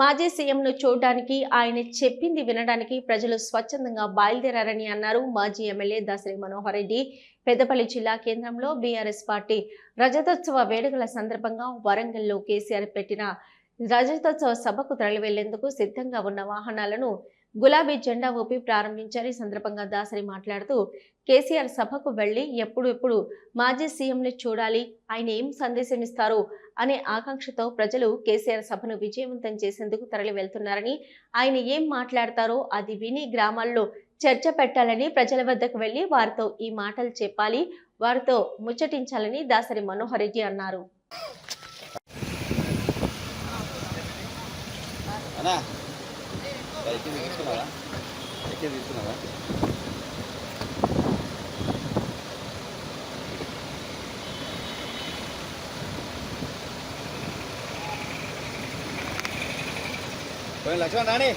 మాజీ సీఎంను చూడడానికి ఆయన చెప్పింది వినడానికి ప్రజలు స్వచ్ఛందంగా బయలుదేరారని అన్నారు మాజీ ఎమ్మెల్యే దాసరి మనోహర్ రెడ్డి. పెద్దపల్లి జిల్లా కేంద్రంలో బీఆర్ఎస్ పార్టీ రజతోత్సవ వేడుకల సందర్భంగా వరంగల్లో కేసీఆర్ పెట్టిన రజతోత్సవ సభకు తరలివెళ్ళేందుకు సిద్ధంగా ఉన్న వాహనాలను గులాబీ జెండా ఊపి ప్రారంభించారు. ఈ సందర్భంగా దాసరి మాట్లాడుతూ కేసీఆర్ సభకు వెళ్ళి ఎప్పుడు ఎప్పుడు మాజీ సీఎంని చూడాలి ఆయన ఏం సందేశం ఇస్తారు అనే ఆకాంక్షతో ప్రజలు కేసీఆర్ సభను విజయవంతం చేసేందుకు తరలి వెళ్తున్నారని ఆయన ఏం మాట్లాడతారో అది విని గ్రామాల్లో చర్చ పెట్టాలని ప్రజల వద్దకు వెళ్ళి వారితో ఈ మాటలు చెప్పాలి వారితో ముచ్చటించాలని దాసరి మనోహర్ రెడ్డి అన్నారు. ఎక్కి తీసుకున్నావా? ఎక్కి తీసుకున్నావా? పోయి లక్ష్మణ్ రాణి.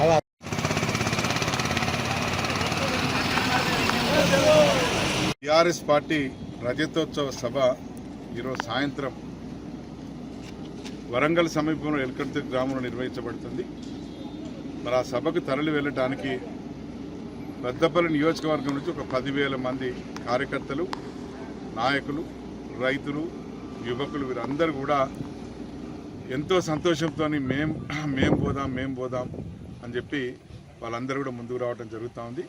అరే టిఆర్ఎస్ పార్టీ రజతోత్సవ సభ ఈరోజు సాయంత్రం వరంగల్ సమీపంలో ఎల్కర్తి గ్రామంలో నిర్వహించబడుతుంది. మరి ఆ సభకు తరలి వెళ్ళడానికి పెద్దపల్లి నియోజకవర్గం నుంచి ఒక పదివేల మంది కార్యకర్తలు నాయకులు రైతులు యువకులు వీరందరూ కూడా ఎంతో సంతోషంతో మేం మేం పోదాం మేం పోదాం అని చెప్పి వాళ్ళందరూ కూడా ముందుకు రావడం జరుగుతూ ఉంది.